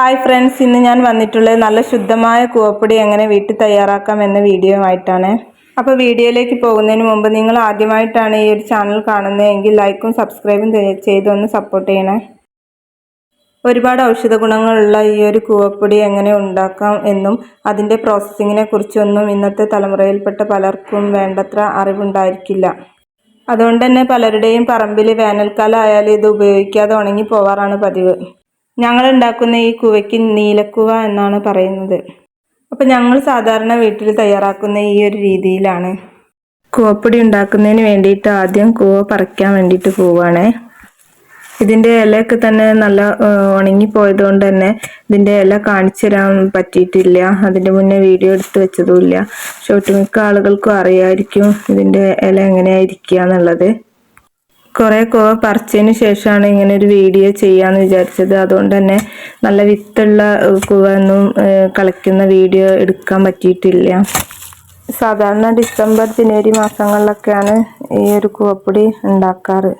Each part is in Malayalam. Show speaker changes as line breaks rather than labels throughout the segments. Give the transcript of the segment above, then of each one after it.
ഹായ് ഫ്രണ്ട്സ് ഇന്ന് ഞാൻ വന്നിട്ടുള്ളത് നല്ല ശുദ്ധമായ കൂവപ്പൊടി എങ്ങനെ വീട്ടിൽ തയ്യാറാക്കാം എന്ന വീഡിയോ ആയിട്ടാണ്. അപ്പോൾ വീഡിയോയിലേക്ക് പോകുന്നതിന് മുമ്പ് നിങ്ങൾ ആദ്യമായിട്ടാണ് ഈ ഒരു ചാനൽ കാണുന്നതെങ്കിൽ ലൈക്കും സബ്സ്ക്രൈബും ചെയ്തൊന്ന് സപ്പോർട്ട് ചെയ്യണേ. ഒരുപാട് ഔഷധ ഗുണങ്ങളുള്ള ഈ ഒരു കൂവപ്പൊടി എങ്ങനെ ഉണ്ടാക്കാം എന്നും അതിന്റെ പ്രോസസ്സിങ്ങിനെ കുറിച്ചൊന്നും ഇന്നത്തെ തലമുറയിൽപ്പെട്ട പലർക്കും വേണ്ടത്ര അറിവുണ്ടായിരിക്കില്ല. അതുകൊണ്ട് തന്നെ പലരുടെയും പറമ്പിൽ വേനൽക്കാലം ആയാലും ഇത് ഉപയോഗിക്കാതെ ഉണങ്ങി പോവാറാണ് പതിവ്. ഞങ്ങൾ ഉണ്ടാക്കുന്ന ഈ കുവയ്ക്ക് നീലക്കുവ എന്നാണ് പറയുന്നത്. അപ്പം ഞങ്ങൾ സാധാരണ വീട്ടിൽ തയ്യാറാക്കുന്ന ഈ ഒരു രീതിയിലാണ്. കൂവപ്പൊടി ഉണ്ടാക്കുന്നതിന് വേണ്ടിയിട്ട് ആദ്യം കൂവ പറിക്കാൻ വേണ്ടിയിട്ട് പോവുകയാണേ ഇതിന്റെ ഇലയൊക്കെ തന്നെ നല്ല ഉണങ്ങിപ്പോയത് കൊണ്ട് തന്നെ ഇതിന്റെ ഇല കാണിച്ചു തരാൻ പറ്റിയിട്ടില്ല. അതിന്റെ മുന്നേ വീഡിയോ എടുത്ത് വെച്ചതുമില്ല പക്ഷെ ഒട്ടുമിക്ക ആളുകൾക്കും അറിയായിരിക്കും ഇതിന്റെ ഇല എങ്ങനെയായിരിക്കുക എന്നുള്ളത്. കുറേ കോവ പറിച്ചതിന് ശേഷമാണ് ഇങ്ങനെ ഒരു വീഡിയോ ചെയ്യാന്ന് വിചാരിച്ചത്. അതുകൊണ്ട് തന്നെ നല്ല വിത്തുള്ള കൂവ ഒന്നും കളിക്കുന്ന വീഡിയോ എടുക്കാൻ പറ്റിയിട്ടില്ല. സാധാരണ ഡിസംബർ ജനുവരി മാസങ്ങളിലൊക്കെയാണ് ഈ ഒരു കൂവപ്പൊടി ഉണ്ടാക്കാറ്.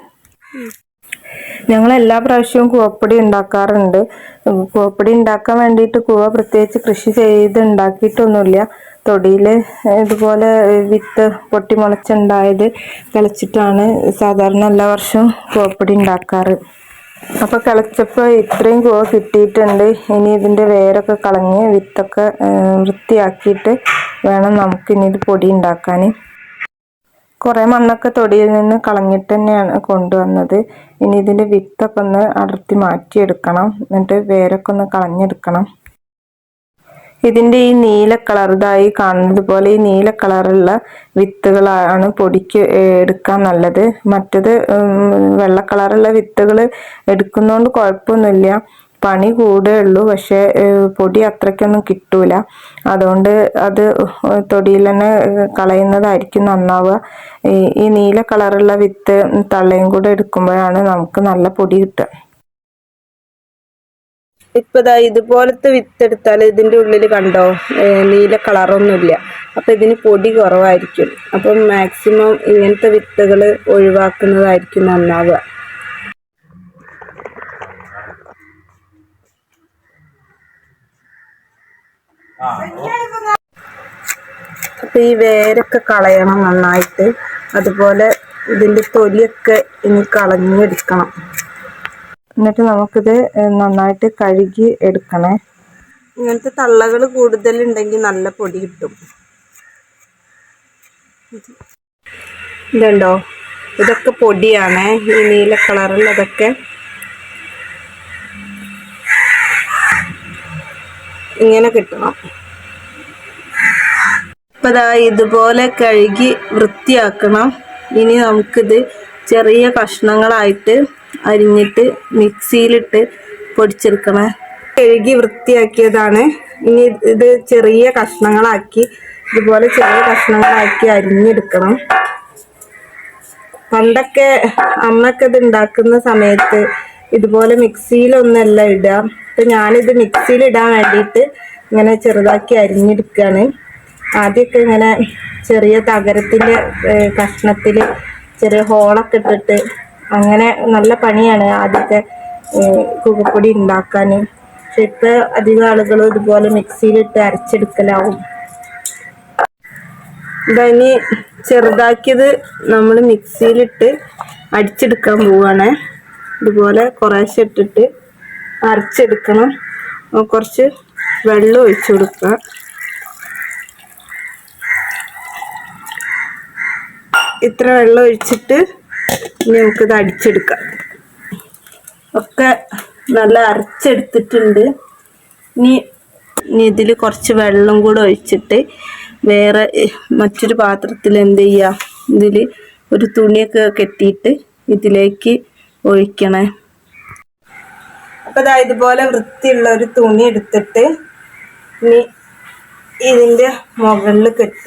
ഞങ്ങൾ എല്ലാ പ്രാവശ്യവും കൂവപ്പൊടി ഉണ്ടാക്കാറുണ്ട്. കൂവപ്പൊടി ഉണ്ടാക്കാൻ വേണ്ടിയിട്ട് കൂവ പ്രത്യേകിച്ച് കൃഷി ചെയ്ത് ഉണ്ടാക്കിയിട്ടൊന്നുമില്ല. തൊടിയിൽ ഇതുപോലെ വിത്ത് പൊട്ടി മുളച്ചുണ്ടായത് കിളച്ചിട്ടാണ് സാധാരണ എല്ലാ വർഷവും കൂവപ്പൊടി ഉണ്ടാക്കാറ്. അപ്പോൾ കിളച്ചപ്പോൾ ഇത്രയും കൂവ കിട്ടിയിട്ടുണ്ട്. ഇനി ഇതിന്റെ വേരൊക്കെ കളഞ്ഞ് വിത്തൊക്കെ വൃത്തിയാക്കിയിട്ട് വേണം നമുക്കിനി ഇത് പൊടി ഉണ്ടാക്കാൻ കുറേ മണ്ണൊക്കെ തൊടിയിൽ നിന്ന് കളഞ്ഞിട്ട് തന്നെയാണ് കൊണ്ടുവന്നത്. ഇനി ഇതിന്റെ വിത്തൊക്കെ ഒന്ന് അടർത്തി മാറ്റിയെടുക്കണം. എന്നിട്ട് വേരൊക്കെ ഒന്ന് കളഞ്ഞെടുക്കണം. ഇതിന്റെ ഈ നീല കളർ കാണുന്നത് പോലെ ഈ നീല കളറുള്ള വിത്തുകളാണ് പൊടിക്ക് എടുക്കാൻ നല്ലത്. മറ്റത് വെള്ള കളറുള്ള വിത്തുകൾ എടുക്കുന്നതുകൊണ്ട് കുഴപ്പമൊന്നുമില്ല. പണി കൂടേ ഉള്ളൂ. പക്ഷേ പൊടി അത്രയ്ക്കൊന്നും കിട്ടൂല. അതുകൊണ്ട് അത് തൊടിയിൽ തന്നെ കളയുന്നതായിരിക്കും നന്നാവുക. ഈ നീല കളറുള്ള വിത്ത് തള്ളയും കൂടെ എടുക്കുമ്പോഴാണ് നമുക്ക് നല്ല പൊടി കിട്ടുക. ഇപ്പതാ ഇതുപോലത്തെ വിത്തെടുത്താൽ ഇതിന്റെ ഉള്ളിൽ കണ്ടോ? നീല കളറൊന്നുമില്ല. അപ്പം ഇതിന് പൊടി കുറവായിരിക്കും. അപ്പം മാക്സിമം ഇങ്ങനത്തെ വിത്തുകൾ ഒഴിവാക്കുന്നതായിരിക്കും നന്നാവുക. അപ്പൊ ഈ വേരൊക്കെ കളയണം നന്നായിട്ട്. അതുപോലെ ഇതിന്റെ തൊലിയൊക്കെ ഇനി കളഞ്ഞെടുക്കണം. എന്നിട്ട് നമുക്കിത് നന്നായിട്ട് കഴുകി എടുക്കണേ. ഇങ്ങനത്തെ തള്ളകൾ കൂടുതലുണ്ടെങ്കിൽ നല്ല പൊടി കിട്ടും. ഇതുണ്ടോ? ഇതൊക്കെ പൊടിയാണേ ഈ നീല കളറുള്ളതൊക്കെ. ഇങ്ങനെ കിട്ടണം. അപ്പൊ ദാ ഇതുപോലെ കഴുകി വൃത്തിയാക്കണം. ഇനി നമുക്കിത് ചെറിയ കഷ്ണങ്ങളായിട്ട് അരിഞ്ഞിട്ട് മിക്സിയിലിട്ട് പൊടിച്ചെടുക്കണം. കഴുകി വൃത്തിയാക്കിയതാണ്. ഇനി ഇത് ചെറിയ കഷ്ണങ്ങളാക്കി ഇതുപോലെ ചെറിയ കഷ്ണങ്ങളാക്കി അരിഞ്ഞെടുക്കണം. പണ്ടൊക്കെ അമ്മക്കത് ഇത് ഉണ്ടാക്കുന്ന സമയത്ത് ഇതുപോലെ മിക്സിയിലൊന്നല്ല ഇടുക. അപ്പൊ ഞാനിത് മിക്സിയിൽ ഇടാൻ വേണ്ടിയിട്ട് ഇങ്ങനെ ചെറുതാക്കി അരിഞ്ഞെടുക്കുകയാണ്. ആദ്യമൊക്കെ ഇങ്ങനെ ചെറിയ തകരത്തിന്റെ കഷ്ണത്തിൽ ചെറിയ ഹോളൊക്കെ ഇട്ടിട്ട് അങ്ങനെ നല്ല പണിയാണ് ആദ്യത്തെ കുകപ്പൊടി ഉണ്ടാക്കാൻ. പക്ഷെ ഇപ്പൊ അധികം ആളുകളും ഇതുപോലെ മിക്സിയിലിട്ട് അരച്ചെടുക്കലാവും. ഇതനി ചെറുതാക്കിയത് നമ്മൾ മിക്സിയിലിട്ട് അടിച്ചെടുക്കാൻ പോവാണ്. ഇതുപോലെ കുറേശ്ശെ ഇട്ടിട്ട് അരച്ചെടുക്കണം. കുറച്ച് വെള്ളം ഒഴിച്ചു കൊടുക്കുക. ഇത്ര വെള്ളം ഒഴിച്ചിട്ട് നമുക്കിത് അടിച്ചെടുക്കാം. ഒക്കെ നല്ല അരച്ചെടുത്തിട്ടുണ്ട്. ഇനി ഇനി ഇതിൽ കുറച്ച് വെള്ളം കൂടെ ഒഴിച്ചിട്ട് വേറെ മറ്റൊരു പാത്രത്തിൽ എന്ത് ചെയ്യുക ഇതിൽ ഒരു തുണിയൊക്കെ കെട്ടിയിട്ട് ഇതിലേക്ക് ഒഴിക്കണേ. അപ്പോൾ ഇതാ ഇതുപോലെ വൃത്തിയുള്ള ഒരു തുണി എടുത്തിട്ട് ഇനി ഇതിന്റെ മുകളിൽ കെട്ട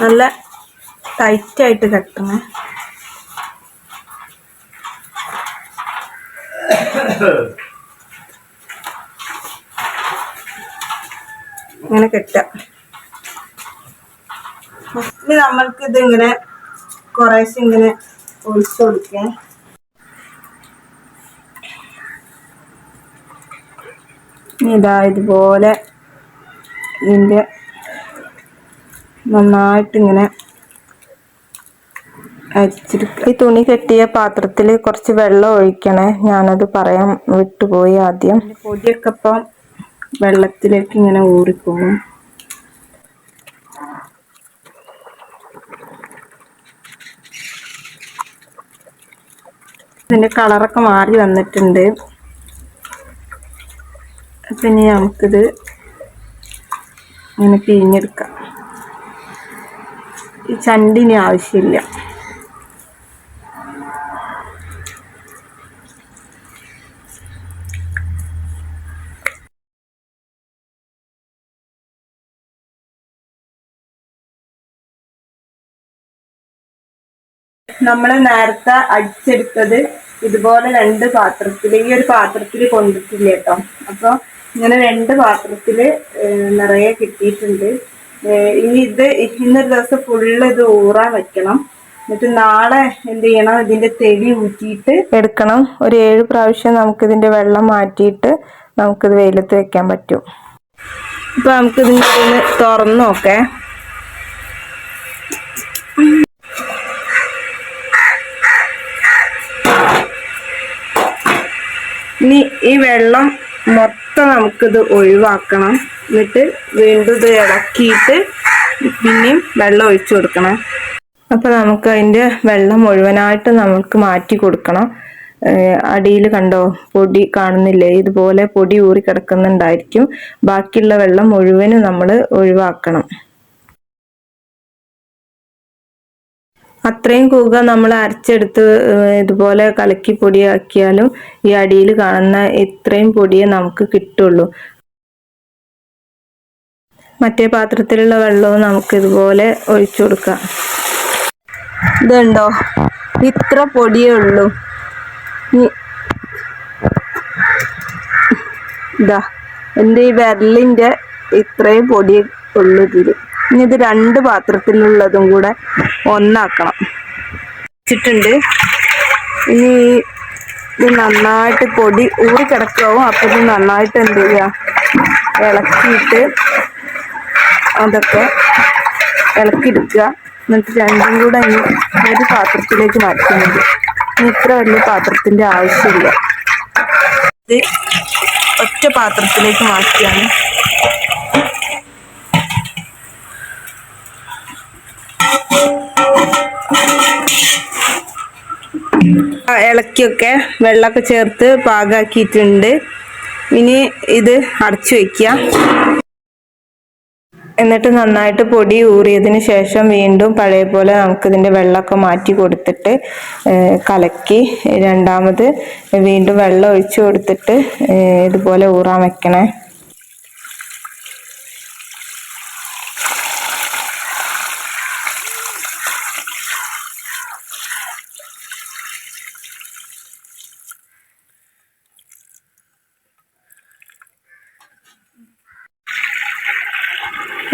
നല്ല ടൈറ്റായിട്ട് കെട്ടണേ. ഇങ്ങനെ കെട്ടുക. ഫസ്റ്റ് നമ്മൾക്ക് ഇത് ഇങ്ങനെ കുറേശ്ശെ ഇങ്ങനെ ഒഴിച്ചു കൊടുക്കേ. ഇതാ ഇതുപോലെ ഇതിന്റെ നന്നായിട്ടിങ്ങനെ അരിച്ചെടുക്കുക ഈ തുണി കെട്ടിയ പാത്രത്തിൽ കുറച്ച് വെള്ളം ഒഴിക്കണേ. ഞാനത് പറയാൻ വിട്ടുപോയി ആദ്യം. പൊടിയൊക്കെ ഇപ്പം വെള്ളത്തിലേക്ക് ഇങ്ങനെ ഊറിപ്പോകും. ഇതിന്റെ കളറൊക്കെ മാറി വന്നിട്ടുണ്ട്. പിന്നെ നമുക്കിത് ഇങ്ങനെ പിഴിഞ്ഞെടുക്കാം. ഈ ചണ്ടിനി ആവശ്യമില്ല. നമ്മൾ നേരത്തെ അടിച്ചെടുത്തത് ഇതുപോലെ രണ്ട് പാത്രത്തിൽ ഈ ഒരു പാത്രത്തിൽ കൊണ്ടിട്ടില്ല കേട്ടോ അപ്പോൾ ഇങ്ങനെ രണ്ട് പാത്രത്തിൽ നിറയെ കിട്ടിയിട്ടുണ്ട്. ഇനി ഇത് ഇന്നൊരു ദിവസം ഫുള്ള് ഇത് ഊറാൻ വെക്കണം. എന്നിട്ട് നാളെ എന്ത് ചെയ്യണം? ഇതിന്റെ തെളി ഊറ്റിയിട്ട് എടുക്കണം. ഒരു ഏഴ് പ്രാവശ്യം നമുക്ക് ഇതിന്റെ വെള്ളം മാറ്റിയിട്ട് നമുക്കിത് വെയിലത്ത് വെക്കാൻ പറ്റും. ഇപ്പൊ നമുക്ക് ഇതിന്റെ ഒന്ന് തുറന്നു നോക്കേ ഇനി ഈ വെള്ളം മൊത്തം നമുക്കിത് ഒഴിവാക്കണം. എന്നിട്ട് വീണ്ടും ഇത് ഇളക്കിയിട്ട് പിന്നെയും വെള്ളം ഒഴിച്ചു കൊടുക്കണം. അപ്പോൾ നമുക്ക് അതിന്റെ വെള്ളം മുഴുവനായിട്ട് നമുക്ക് മാറ്റി കൊടുക്കണം. അടിയിൽ കണ്ടോ? പൊടി കാണുന്നില്ലേ? ഇതുപോലെ പൊടി ഊറി കിടക്കുന്നുണ്ടായിരിക്കും ബാക്കിയുള്ള വെള്ളം മുഴുവനും നമ്മൾ ഒഴിവാക്കണം. അത്രയും കൂക നമ്മൾ അരച്ചെടുത്ത് ഇതുപോലെ കലക്കി പൊടിയാക്കിയാലും ഈ അടിയിൽ കാണുന്ന ഇത്രയും പൊടിയെ നമുക്ക് കിട്ടുള്ളൂ. മറ്റേ പാത്രത്തിലുള്ള വെള്ളവും നമുക്ക് ഇതുപോലെ ഒഴിച്ചു കൊടുക്കാം. ഇതുണ്ടോ? ഇത്ര പൊടിയേ ഉള്ളൂ. ഇതാ ഈ വിരലിന്റെ ഇത്രയും പൊടിയേ ഉള്ളൂ ഇതിൽ ഇനി ഇത് രണ്ട് പാത്രത്തിലുള്ളതും കൂടെ ഒന്നാക്കണം. വെച്ചിട്ടുണ്ട്. ഇനി ഇത് നന്നായിട്ട് പൊടി ഊറി കിടക്കാവും. അപ്പൊ ഇത് നന്നായിട്ട് എന്ത് ചെയ്യുക ഇളക്കിയിട്ട് അതൊക്കെ ഇളക്കിയെടുക്കുക. എന്നിട്ട് രണ്ടും കൂടെ ഇനി ഒരു പാത്രത്തിലേക്ക് മാറ്റുന്നുണ്ട് ഇനി ഇത്ര വലിയ പാത്രത്തിന്റെ ആവശ്യമില്ല. ഇത് ഒറ്റ പാത്രത്തിലേക്ക് മാറ്റിയാണ്. ഇളക്കിയൊക്കെ വെള്ളമൊക്കെ ചേർത്ത് പാകാക്കിയിട്ടുണ്ട്. ഇനി ഇത് അടച്ചു വെക്കുക. എന്നിട്ട് നന്നായിട്ട് പൊടി ഊറിയതിന് ശേഷം വീണ്ടും പഴയ പോലെ നമുക്കിതിന്റെ വെള്ളമൊക്കെ മാറ്റി കൊടുത്തിട്ട് കലക്കി രണ്ടാമത് വീണ്ടും വെള്ളം ഒഴിച്ചു കൊടുത്തിട്ട് ഇതുപോലെ ഊറാൻ വെക്കണേ.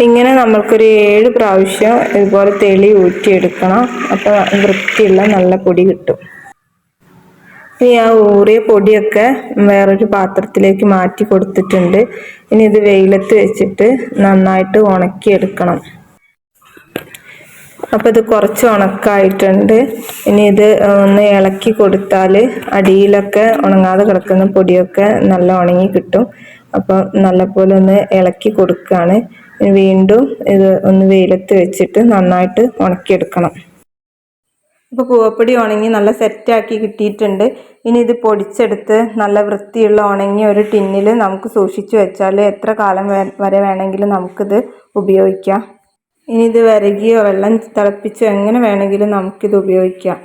ഇങ്ങനെ നമ്മൾക്കൊരു ഏഴ് പ്രാവശ്യം ഇതുപോലെ തെളി ഊറ്റിയെടുക്കണം. അപ്പോൾ വൃത്തിയുള്ള നല്ല പൊടി കിട്ടും. ഇനി ആ ഊറിയ പൊടിയൊക്കെ വേറൊരു പാത്രത്തിലേക്ക് മാറ്റി കൊടുത്തിട്ടുണ്ട്. ഇനി ഇത് വെയിലത്ത് വെച്ചിട്ട് നന്നായിട്ട് ഉണക്കിയെടുക്കണം. അപ്പോൾ ഇത് കുറച്ച് ഉണക്കായിട്ടുണ്ട്. ഇനി ഇത് ഒന്ന് ഇളക്കി കൊടുത്താൽ അടിയിലൊക്കെ ഉണങ്ങാതെ കിടക്കുന്ന പൊടിയൊക്കെ നല്ല ഉണങ്ങി കിട്ടും. അപ്പോൾ നല്ലപോലെ ഒന്ന് ഇളക്കി കൊടുക്കുകയാണ് വീണ്ടും ഇത് ഒന്ന് വെയിലത്ത് വെച്ചിട്ട് നന്നായിട്ട് ഉണക്കിയെടുക്കണം. ഇപ്പോൾ കൂവപ്പൊടി ഉണങ്ങി നല്ല സെറ്റാക്കി കിട്ടിയിട്ടുണ്ട്. ഇനി ഇത് പൊടിച്ചെടുത്ത് നല്ല വൃത്തിയുള്ള ഉണങ്ങിയ ഒരു ടിന്നിൽ നമുക്ക് സൂക്ഷിച്ചു വെച്ചാൽ എത്ര കാലം വരെ വേണമെങ്കിലും നമുക്കിത് ഉപയോഗിക്കാം. ഇനി ഇത് വരകിയോ വെള്ളം തിളപ്പിച്ചോ എങ്ങനെ വേണമെങ്കിലും നമുക്കിത് ഉപയോഗിക്കാം.